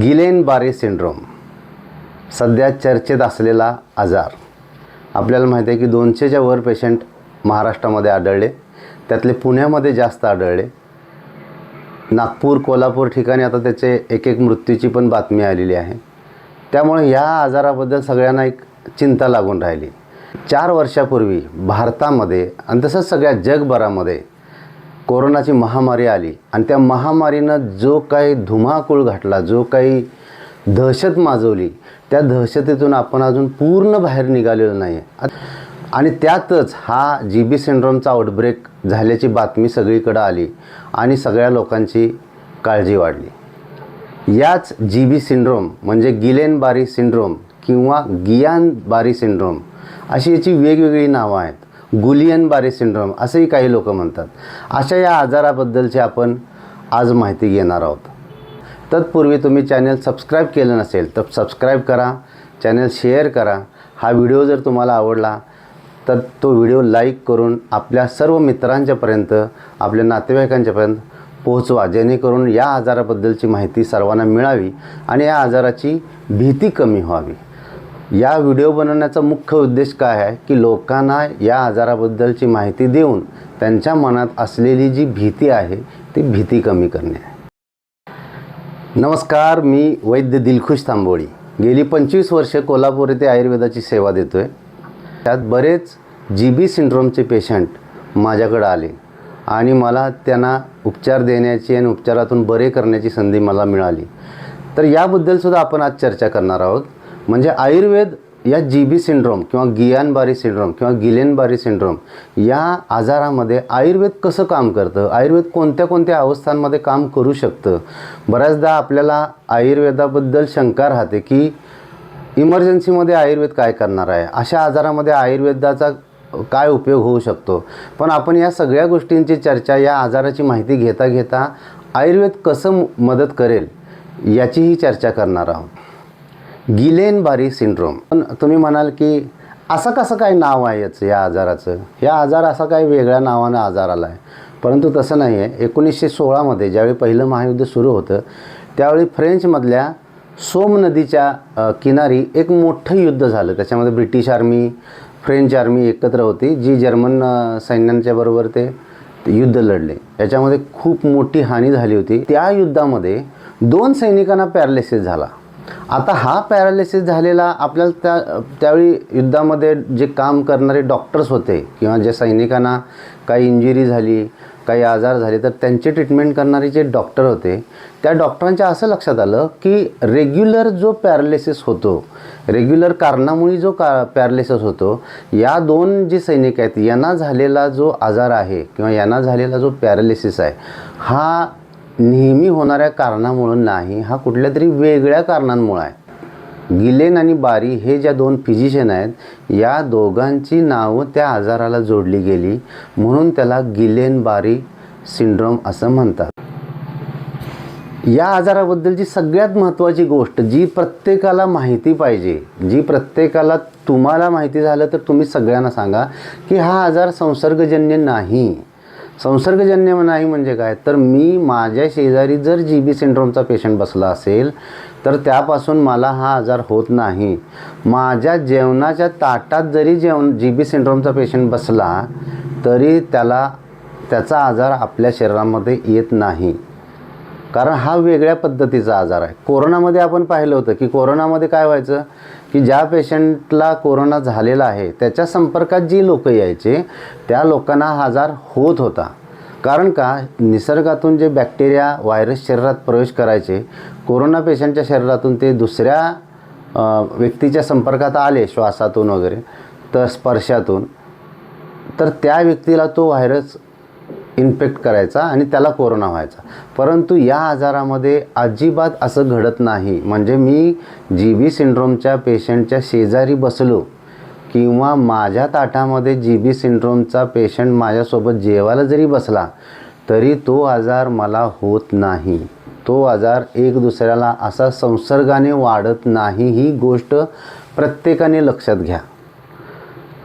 Ghislaine बारे syndrome सध्या चर्चेत असलेला आजार. आपल्याला माहिती आहे की दोनशेच्या वर पेशंट महाराष्ट्रामध्ये आढळले त्यातले पुण्यामध्ये जास्त आढळले. नागपूर कोल्हापूर ठिकाणी आता त्याचे एक एक मृत्यूची पण बातमी आलेली आहे. त्यामुळे या आजाराबद्दल सगळ्यांना एक चिंता लागून राहिली. चार वर्षापूर्वी भारतामध्ये आणि तसंच सगळ्या जगभरामध्ये कोरोनाची महामारी आली आणि त्या महामारीनं जो काही धुमाकूळ घातला जो काही दहशत माजवली त्या दहशतीतून आपण अजून पूर्ण बाहेर निघालेलो नाही. आहे आणि त्यातच हा जी बी सिंड्रोमचा आउटब्रेक झाल्याची बातमी सगळीकडं आली आणि सगळ्या लोकांची काळजी वाढली. याच जी बी सिंड्रोम म्हणजे गिलेन बारी सिंड्रोम किंवा गियान बारी सिंड्रोम अशी याची वेगवेगळी नावं आहेत. गुलियन बारे सिंड्रोम असंही काही लोक म्हणतात. अशा या आजाराबद्दलची आपण आज माहिती घेणार आहोत. तत्पूर्वी तुम्ही चॅनल सबस्क्राईब केलं नसेल तर सबस्क्राईब करा चॅनल शेअर करा. हा व्हिडिओ जर तुम्हाला आवडला तर तो व्हिडिओ लाईक करून आपल्या सर्व मित्रांच्यापर्यंत आपल्या नातेवाईकांच्यापर्यंत पोहोचवा जेणेकरून या आजाराबद्दलची माहिती सर्वांना मिळावी आणि या आजाराची भीती कमी व्हावी. या व्हिडिओ बनवण्याचा मुख्य उद्देश काय आहे? की लोकांना या आजाराबद्दलची माहिती देऊन त्यांच्या मनात असलेली जी भीती आहे ती भीती कमी करणे आहे. नमस्कार मी वैद्य दिलखुश तांबोळी. गेली पंचवीस वर्षे कोल्हापूर येथे आयुर्वेदाची सेवा देतो आहे त्यात बरेच जी बी सिंड्रोमचे पेशंट माझ्याकडं आले आणि मला त्यांना उपचार देण्याची आणि उपचारातून बरे करण्याची संधी मला मिळाली. तर याबद्दलसुद्धा आपण आज चर्चा करणार आहोत. म्हणजे आयुर्वेद या जी बी सिंड्रोम किंवा गियानबारी सिंड्रोम किंवा गिलेनबारी सिंड्रोम या आजारामध्ये आयुर्वेद कसं काम करतं? आयुर्वेद कोणत्या कोणत्या अवस्थांमध्ये काम करू शकतं? बऱ्याचदा आपल्याला आयुर्वेदाबद्दल शंका राहते की इमर्जन्सीमध्ये आयुर्वेद काय करणार आहे? अशा आजारामध्ये आयुर्वेदाचा काय उपयोग होऊ शकतो? पण आपण या सगळ्या गोष्टींची चर्चा या आजाराची माहिती घेता घेता आयुर्वेद कसं मदत करेल याचीही चर्चा करणार आहोत. Ghislaine Barre syndrome. पण तुम्ही म्हणाल की असं कसं काय नाव आहे याचं या आजाराचं? या आजार असा काही वेगळ्या नावानं आजार आला आहे परंतु तसं नाही आहे एकोणीसशे सोळामध्ये ज्यावेळी पहिलं महायुद्ध सुरू होतं त्यावेळी फ्रेंचमधल्या सोम नदीच्या किनारी एक मोठं युद्ध झालं. त्याच्यामध्ये ब्रिटिश आर्मी फ्रेंच आर्मी एकत्र होती जी जर्मन सैन्यांच्या बरोबर ते ते युद्ध लढले. याच्यामध्ये खूप मोठी हानी झाली होती. त्या युद्धामध्ये दोन सैनिकांना पॅरालिसिस झाला. आता हा पॅरालिसिस झालेला आपल्याला त्या त्यावेळी युद्धामध्ये जे काम करणारे डॉक्टर्स होते किंवा जे सैनिकांना काही इंजुरी झाली काही आजार झाले तर त्यांचे ट्रीटमेंट करणारे जे डॉक्टर होते त्या डॉक्टरांच्या असं लक्षात आलं की रेग्युलर जो पॅरालिसिस होतो रेग्युलर कारणामुळे जो का पॅरालिसिस होतो या दोन जे सैनिक आहेत यांना झालेला जो आजार आहे किंवा यांना झालेला जो पॅरालिसिस आहे हा नेहमी होणाऱ्या कारणामुळं नाही हा कुठल्या तरी वेगळ्या कारणांमुळं आहे. गिलेन आणि बारी हे ज्या दोन फिजिशियन आहेत या दोघांची नावं त्या आजाराला जोडली गेली म्हणून त्याला गिलेन बारी सिंड्रोम असं म्हणतात. या आजाराबद्दलची सगळ्यात महत्त्वाची गोष्ट जी प्रत्येकाला माहिती पाहिजे जी प्रत्येकाला तुम्हाला माहिती झालं तर तुम्ही सगळ्यांना सांगा की हा आजार संसर्गजन्य नाही. संसर्गजन्य नाही म्हणजे काय? तर मी माझ्या शेजारी जर जी बी सिंड्रोमचा पेशंट बसला असेल तर त्यापासून मला हा आजार होत नाही. माझ्या जेवणाच्या ताटात जरी जेवण जी बी सिंड्रोमचा पेशंट बसला तरी त्याला त्याचा आजार आपल्या शरीरामध्ये येत नाही. कारण हा वेगळ्या पद्धतीचा आजार आहे. कोरोनामध्ये आपण पाहिलं होतं की कोरोनामध्ये काय व्हायचं? की ज्या पेशंटला कोरोना झालेला आहे त्याच्या संपर्कात जी लोक यायचे त्या लोकांना हा आजार होत होता. कारण का? निसर्गातून जे बॅक्टेरिया व्हायरस शरीरात प्रवेश करायचे कोरोना पेशंटच्या शरीरातून ते दुसऱ्या व्यक्तीच्या संपर्कात आले श्वासातून वगैरे तर स्पर्शातून. तर त्या व्यक्तीला तो व्हायरस इन्फेक्ट करायचा आणि त्याला कोरोना व्हायचा. परंतु या आजारामध्ये अजिबात असं घडत नाही. म्हणजे मी जी बी सिंड्रोमच्या पेशंटच्या शेजारी बसलो किंवा माझ्या ताटामध्ये जी बी सिंड्रोमचा पेशंट माझ्यासोबत जेवायला जरी बसला तरी तो आजार मला होत नाही. तो आजार एक दुसऱ्याला असा संसर्गाने वाढत नाही ही गोष्ट प्रत्येकाने लक्षात घ्या.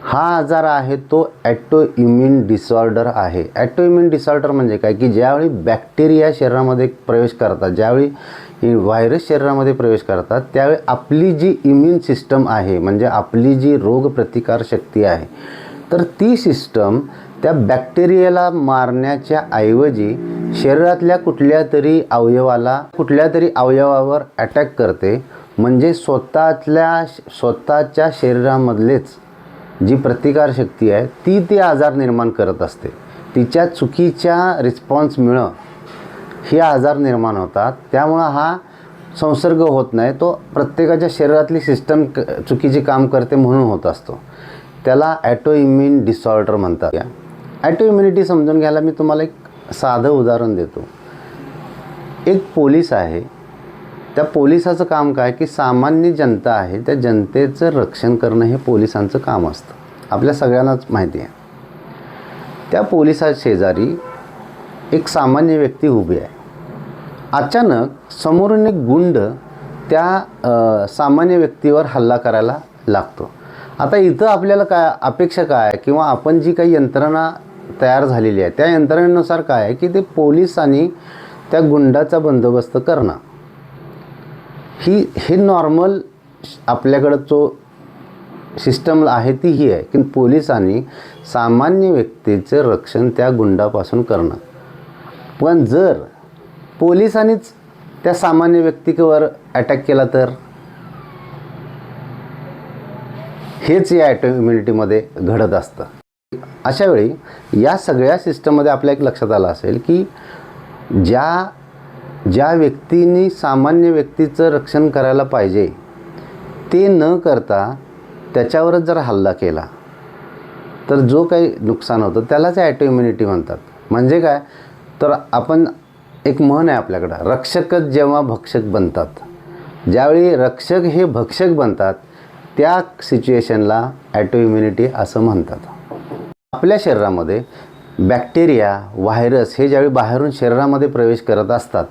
हा आजार आहे तो ॲटो इम्युन डिसऑर्डर आहे. ॲटो इम्युन डिसऑर्डर म्हणजे काय? की ज्यावेळी बॅक्टेरिया शरीरामध्ये प्रवेश करतात ज्यावेळी व्हायरस शरीरामध्ये प्रवेश करतात त्यावेळी आपली जी इम्युन सिस्टम आहे म्हणजे आपली जी रोगप्रतिकार शक्ती आहे तर ती सिस्टम त्या बॅक्टेरियाला मारण्याच्या ऐवजी शरीरातल्या कुठल्या तरी अवयवाला कुठल्या तरी अवयवावर अटॅक करते. म्हणजे स्वतःतल्या स्वतःच्या शरीरामधलेच जी प्रतिकारशक्ती आहे ती ते आजार निर्माण करत असते. तिच्या चुकीच्या रिस्पॉन्स मिळं हे आजार निर्माण होतात. त्यामुळं हा संसर्ग होत नाही. तो प्रत्येकाच्या शरीरातली सिस्टम क चुकीची काम करते म्हणून होत असतो. त्याला ॲटो इम्युन डिसऑर्डर म्हणतात. ॲटो इम्युनिटी समजून घ्यायला मी तुम्हाला एक साधं उदाहरण देतो. एक पोलीस आहे. त्या पोलिसाचं काम काय? की सामान्य जनता आहे त्या जनतेचं रक्षण करणं हे पोलिसांचं काम असतं. आपल्या सगळ्यांनाच माहिती आहे. त्या पोलिसा शेजारी एक सामान्य व्यक्ती उभी आहे. अचानक समोरून एक गुंड त्या सामान्य व्यक्तीवर हल्ला करायला लागतो. आता इथं आपल्याला काय अपेक्षा काय? आहे किंवा आपण जी काही यंत्रणा तयार झालेली आहे त्या यंत्रणेनुसार काय आहे की ते पोलिसांनी त्या गुंडाचा बंदोबस्त करणं. ही हे नॉर्मल आपल्याकडं जो सिस्टम आहे ती ही आहे की पोलिसांनी सामान्य व्यक्तीचं रक्षण त्या गुंडापासून करणं. पण जर पोलिसांनीच त्या सामान्य व्यक्तीवर अटॅक केला तर? हेच या ॲटो इम्युनिटीमध्ये घडत असतं. अशावेळी या सगळ्या सिस्टममध्ये आपल्या एक लक्षात आलं असेल की ज्या ज्या व्यक्तीने सामान्य व्यक्तीचं रक्षण करायला पाहिजे ते न करता त्याच्यावरच जर हल्ला केला तर जो काही नुकसान होतं त्यालाच ॲटो इम्युनिटी म्हणतात. म्हणजे काय? तर आपण एक म्हण आहे आपल्याकडं रक्षकच जेव्हा भक्षक बनतात ज्यावेळी रक्षक हे भक्षक बनतात त्या सिच्युएशनला ॲटो इम्युनिटी असं म्हणतात. आपल्या शरीरामध्ये बॅक्टेरिया व्हायरस हे ज्यावेळी बाहेरून शरीरामध्ये प्रवेश करत असतात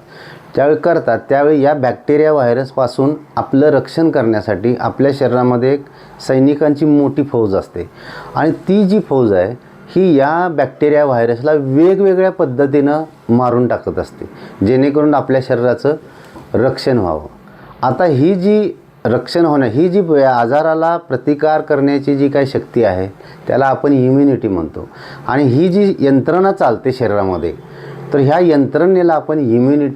ज्यावेळी करतात त्यावेळी या बॅक्टेरिया व्हायरसपासून आपलं रक्षण करण्यासाठी आपल्या शरीरामध्ये एक सैनिकांची मोठी फौज असते. आणि ती जी फौज आहे ही या बॅक्टेरिया व्हायरसला वेगवेगळ्या पद्धतीनं मारून टाकत असते जेणेकरून आपल्या शरीराचं रक्षण व्हावं. आता ही जी रक्षण होणं ही जी आजाराला प्रतिकार करण्याची जी काही शक्ती आहे त्याला आपण इम्युनिटी म्हणतो. आणि ही जी यंत्रणा चालते शरीरामध्ये तर ह्या यंत्रणेला आपण इम्युनि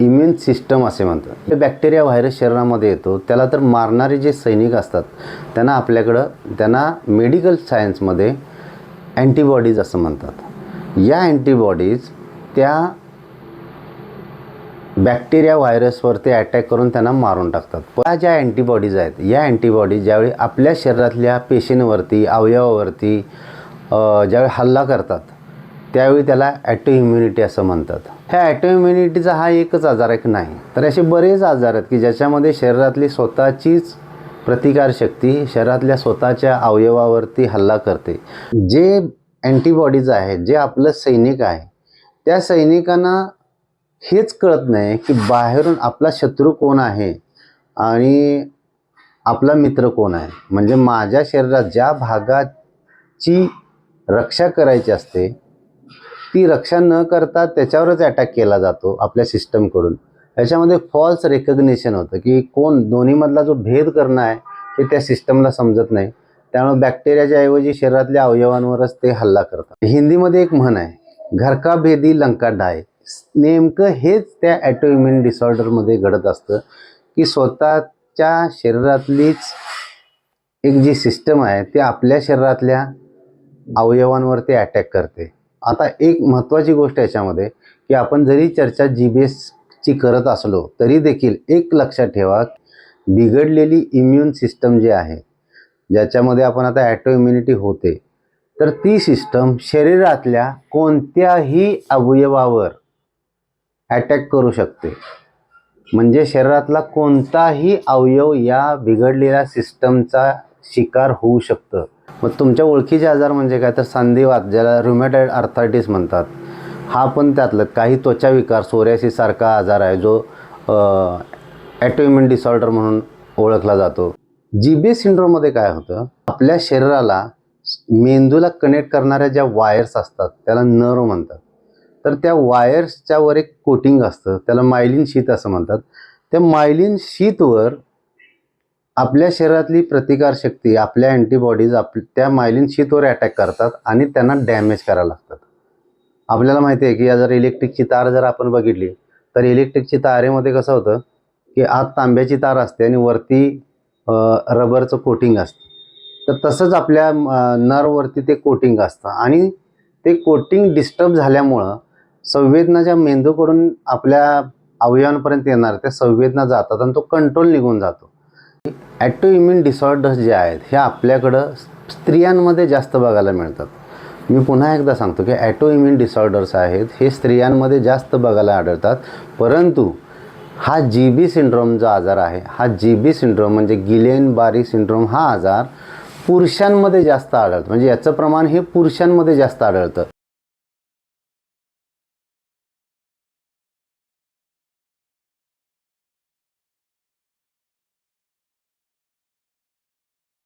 इम्युन सिस्टम असे म्हणतो. बॅक्टेरिया व्हायरस शरीरामध्ये येतो त्याला तर मारणारे जे सैनिक असतात त्यांना आपल्याकडं त्यांना मेडिकल सायन्समध्ये अँटीबॉडीज असं म्हणतात. या अँटीबॉडीज त्या बॅक्टेरिया व्हायरसवर ते अटॅक करून त्यांना मारून टाकतात. पण ज्या अँटीबॉडीज आहेत या अँटीबॉडीज ज्यावेळी आपल्या शरीरातल्या पेशींवरती अवयवावरती ज्यावेळी हल्ला करतात त्यावेळी त्याला ॲटो इम्युनिटी असं म्हणतात. ह्या ॲटो इम्युनिटीचा हा एकच आजार एक नाही तर असे बरेच आजार आहेत की ज्याच्यामध्ये शरीरातली स्वतःचीच प्रतिकारशक्ती शरीरातल्या स्वतःच्या अवयवावरती हल्ला करते. जे अँटीबॉडीज आहेत जे आपलं सैनिक आहे त्या सैनिकांना हेच कळत नाही की बाहेरून आपला शत्रू कोण आहे आणि आपला मित्र कोण आहे. म्हणजे माझ्या शरीरात ज्या भागाची रक्षा करायची असते ती रक्षा न करता त्याच्यावरच अटॅक केला जातो आपल्या सिस्टमकडून याच्यामध्ये फॉल्स रेकग्नेशन होतं की कोण दोन्हीमधला जो भेद करणं आहे हे त्या सिस्टमला समजत नाही. त्यामुळे बॅक्टेरियाच्या ऐवजी शरीरातल्या अवयवांवरच ते हल्ला करतात. हिंदीमध्ये एक म्हण आहे घरका भेदी लंका डाय. नेमकं हेच त्या ॲटोइम्युन डिसऑर्डरमध्ये घडत असतं की स्वतःच्या शरीरातलीच एक जी सिस्टम आहे ती आपल्या शरीरातल्या अवयवांवरती अटॅक करते. आता एक महत्त्वाची गोष्ट याच्यामध्ये की आपण जरी चर्चा जी बी एसची करत असलो तरी देखील एक लक्षात ठेवा बिघडलेली इम्युन सिस्टम जी आहे ज्याच्यामध्ये आपण आता ॲटो इम्युनिटी होते तर ती सिस्टम शरीरातल्या कोणत्याही अवयवावर अटॅक करू शकते. म्हणजे शरीरातला कोणताही अवयव या बिघडलेल्या सिस्टमचा शिकार होऊ शकतं. मग तुमच्या ओळखीचे आजार म्हणजे काय? तर संधिवात ज्याला रुमॅटॉइड आर्थरायटिस म्हणतात. हा पण त्यातलं काही त्वचा विकार सोऱ्यासिस आजार आहे जो ॲटोइम्युन डिसऑर्डर म्हणून ओळखला जातो. जी बी सिंड्रोममध्ये काय होतं? आपल्या शरीराला मेंदूला कनेक्ट करणाऱ्या ज्या वायर्स असतात त्याला नर्व म्हणतात. तर त्या वायर्सच्या वर एक कोटिंग असतं. त्याला मायलिन शीत असं म्हणतात. त्या मायलिन शीतवर आपल्या शरीरातली प्रतिकारशक्ती आपल्या अँटीबॉडीज आप त्या मायलिन शीतवर अटॅक करतात आणि त्यांना डॅमेज करायला लागतात. आपल्याला माहिती आहे की या जर इलेक्ट्रिकची तार जर आपण बघितली तर इलेक्ट्रिकची तारेमध्ये कसं होतं की आत तांब्याची तार असते आणि वरती रबरचं कोटिंग असतं. तर तसंच आपल्या नर्ववरती ते कोटिंग असतं. आणि ते कोटिंग डिस्टर्ब झाल्यामुळं संवेदना ज्या मेंदूकडून आपल्या अवयवांपर्यंत येणार त्या संवेदना जातात आणि तो कंट्रोल निघून जातो. ॲटो इम्युन डिसऑर्डर्स जे आहेत हे आपल्याकडं स्त्रियांमध्ये जास्त बघायला मिळतात. मी पुन्हा एकदा सांगतो की ॲटो इम्युन डिसऑर्डर्स आहेत हे स्त्रियांमध्ये जास्त बघायला आढळतात. परंतु हा जी बी सिंड्रोम जो आजार आहे हा जी बी सिंड्रोम म्हणजे गिलेन बारी सिंड्रोम हा आजार पुरुषांमध्ये जास्त आढळतो. म्हणजे याचं प्रमाण हे पुरुषांमध्ये जास्त आढळतं.